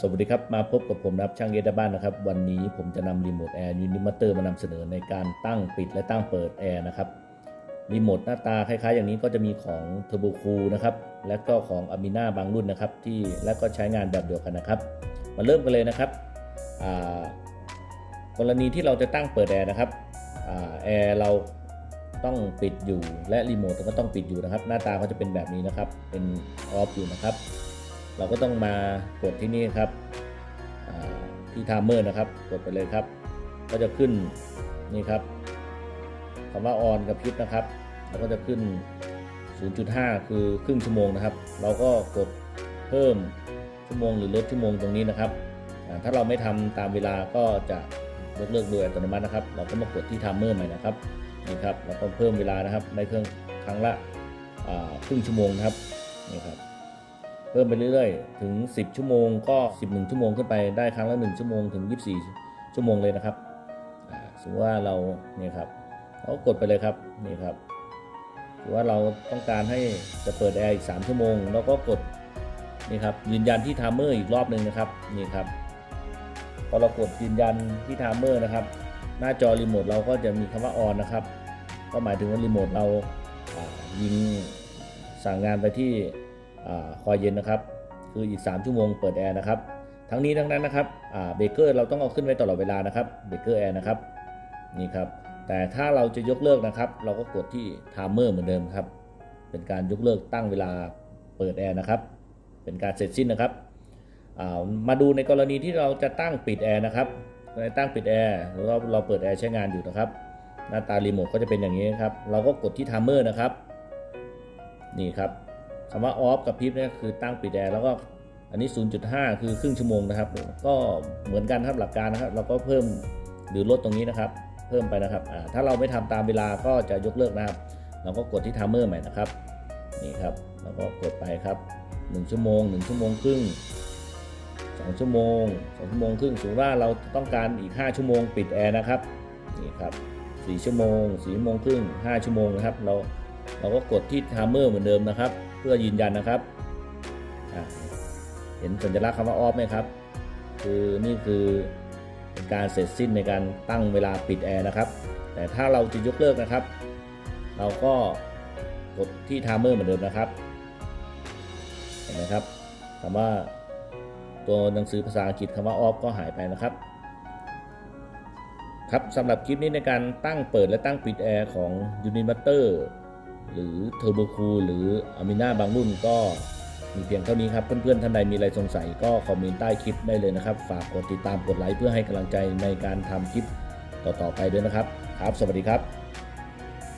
สวัสดีครับ มาพบกับผมนะครับช่างเอดบ้านนะครับ วันนี้ผมจะนำรีโมทแอร์ยูนิมเตอร์มานำเสนอในการตั้งปิดและตั้งเปิดแอร์นะครับรีโมทหน้าตาคล้ายๆ อย่างนี้ก็จะมีของ Turbo Cool นะครับและก็ของ Amina บางรุ่นนะครับที่และก็ใช้งานแบบเดียวกันนะครับ มาเริ่มกันเลยนะครับกรณีที่เราจะตั้งเปิดแอร์นะครับอแอร์เราต้องปิดอยู่และรีโมทก็ต้องปิดอยู่นะครับ หน้าตาก็จะเป็นแบบนี้นะครับเป็นออฟอยู่นะครับ เราก็ต้องมากดที่นี่ครับที่ไทม์เมอร์นะครับ กดไปเลยครับ ก็จะขึ้นนี่ครับคำว่าออนกับพริบนะครับ แล้วก็จะขึ้น 0.5 คือครึ่งชั่วโมงนะครับ เราก็กดเพิ่มชั่วโมงหรือลดชั่วโมงตรงนี้นะครับ ถ้าเราไม่ทำตามเวลาก็จะยกเลิกโดยอัตโนมัตินะครับ เราก็มากดที่ไทม์เมอร์ใหม่นะครับนี่ครับแล้วก็เพิ่มเวลานะครับในเครื่องครั้งละครึ่งชั่วโมงครับนี่ครับ เพิ่มไปเรื่อยๆ ถึง 10 ชั่วโมงก็ 11 ชั่วโมงขึ้นไปได้ครั้งละ 1 ชั่วโมงถึง 24 ชั่วโมงเลยนะครับสมมติว่าเราเนี่ยครับเราก็กดไปเลยครับนี่ครับหรือว่าเราต้องการให้จะเปิดแอร์อีก 3 ชั่วโมงเราก็กดนี่ครับยืนยันที่ไทม์เมอร์อีกรอบหนึ่งนะครับนี่ครับพอเรากดยืนยันที่ไทม์เมอร์นะครับ หน้าจอรีโมทเราก็จะมีคำว่าออนนะครับ ก็หมายถึงว่ารีโมทเรายิงสั่งงานไปที่ คอยเย็นนะครับ คืออีก 3 ชั่วโมงเปิดแอร์นะครับ ทั้งนี้ทั้งนั้นนะครับเบเกอร์เราต้องเอาขึ้นไว้ตลอดเวลานะครับเบเกอร์แอร์นะครับนี่ครับ แต่ถ้าเราจะยกเลิกนะครับ เราก็กดที่ไทม์เมอร์เหมือนเดิมครับ เป็นการยกเลิกตั้งเวลาเปิดแอร์นะครับ เป็นการเสร็จสิ้นนะครับามาดูในกรณีที่เราจะตั้งปิดแอร์นะครับในตั้งปิดแอร์หรือเราเราเปิดแอร์ใช้งานอยู่นะครับ หน้าตารีโมทก็จะเป็นอย่างนี้ครับ เราก็กดที่ไทม์เมอร์นะครับ นี่ครับ คำว่าออฟกับพิบเนี่ยคือตั้งปิดแอร์แล้วก็อันนี้ 0.5 คือครึ่งชั่วโมงนะครับ ก็เหมือนกันครับหลักการนะครับ เราก็เพิ่มหรือลดตรงนี้นะครับ เพิ่มไปนะครับถ้าเราไม่ทำตามเวลาก็จะยกเลิกนะครับ เราก็กดที่ไทม์เมอร์ใหม่นะครับนี่ครับเราก็กดไปครับ 1 ชั่วโมง 1 ชั่วโมงครึ่ง 2 ชั่วโมง 2 ชั่วโมงครึ่งสมมติว่าเราต้องการอีก 5 ชั่วโมงปิดแอร์นะครับนี่ครับ4ชั่วโมง4ชั่วโมงครึ่ง 5 ชั่วโมงนะครับเราเราก็กดที่ไทม์เมอร์เหมือนเดิมนะครับ พื่อยืนยันนะครับ เห็นสัญลักษณ์คำว่าออฟไหมครับ คือนี่คือการเสร็จสิ้นในการตั้งเวลาปิดแอร์นะครับ แต่ถ้าเราจะยกเลิกนะครับ เราก็กดที่ไทม์เมอร์เหมือนเดิมนะครับ เห็นไหมครับคำว่าตัวหนังสือภาษาอังกฤษคำว่าออฟก็หายไปนะครับ ครับสำหรับคลิปนี้ในการตั้งเปิดและตั้งปิดแอร์ของ u n i m a t e r หรือเทอร์โบคูลหรืออามิน่าบางรุ่นก็มีเพียงเท่านี้ครับเพื่อนๆท่านใดมีอะไรสงสัยก็คอมเมนต์ใต้คลิปได้เลยนะครับ ฝากกดติดตามกดไลค์เพื่อให้กำลังใจในการทำคลิปต่อๆไปด้วยนะครับ ครับ สวัสดีครับ